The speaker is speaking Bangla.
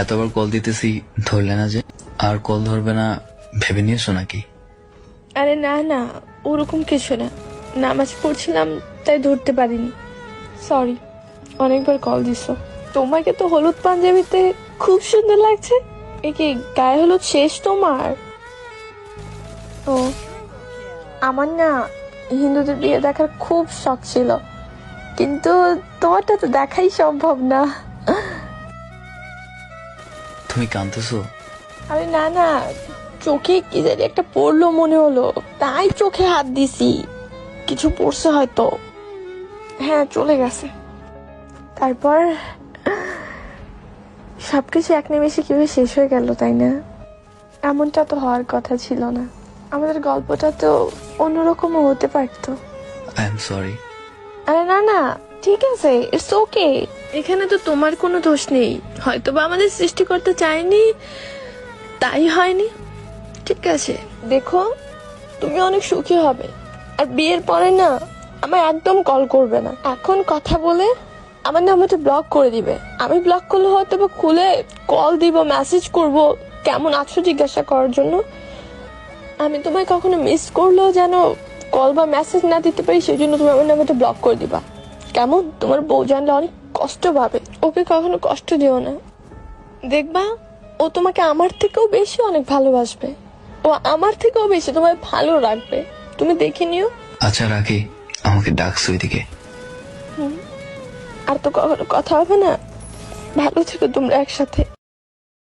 এতবার কল দিতেছি, ধরলে না যে। আর কল ধরবে না, ভেবে নিয়েছো নাকি? আরে না না, ওরকম কিছু না। নামাজ পড়ছিলাম, তাই ধরতে পারিনি। সরি অনেকবার কল দিছো। তোমাকে তো হলুদ পাঞ্জাবিতে খুব সুন্দর লাগছে। এ কি, গায়ে হলুদ শেষ তোমার? ও, আমার না হিন্দুদের বিয়ে দেখার খুব শখ ছিল। কিন্তু তোমারটা তো দেখাই সম্ভব না। তুমি কাঁদতেছো? আরে না না চোখে কি জানি একটা পড়ল মনে হলো। তাই চোখে হাত দিছি। কিছু পড়ছে হয়তো। হ্যাঁ চলে গেছে। তারপর সবকিছু এক নিমেষে কীভাবে শেষ হয়ে গেল তাই না? এমনটা তো হওয়ার কথা ছিল না। আমাদের গল্পটা তো অন্যরকমও হতে পারতো। আই এম সরি আরে না না ঠিক আছে ইটস ওকে এখানে তো তোমার কোনো দোষ নেই। হয়তো বা আমাদের সৃষ্টিকর্তা চায়নি তাই হয়নি। ঠিক আছে। দেখো তুমি অনেক সুখী হবে। আর বিয়ের পরে না আমার একদম কল করবে না। এখন কথা বলে আমার নাম্বারটা ব্লক করে দিবে। আমি ব্লক করলে হয়তো বা খুলে কল দিব মেসেজ করব কেমন আছো জিজ্ঞাসা করার জন্য। আমি তোমায় কখনো মিস করলেও যেন কল বা মেসেজ না দিতে পারি সেই জন্য তুমি আমার নাম্বারটা ব্লক করে দিবা। কেমন? তোমার বউ জানলে অনেক কষ্ট পাবে। ওকে কখনো কষ্ট দিও না। দেখবা ও তোমাকে আমার থেকেও বেশি অনেক ভালোবাসবে। ও আমার থেকেও বেশি তোমায় ভালো রাখবে। তুমি দেখে নিও। আচ্ছা রাখি। আমাকে ডাকছো ওইদিকে আর তো কখনো কথা হবে না। ভালো থেকো তোমরা একসাথে।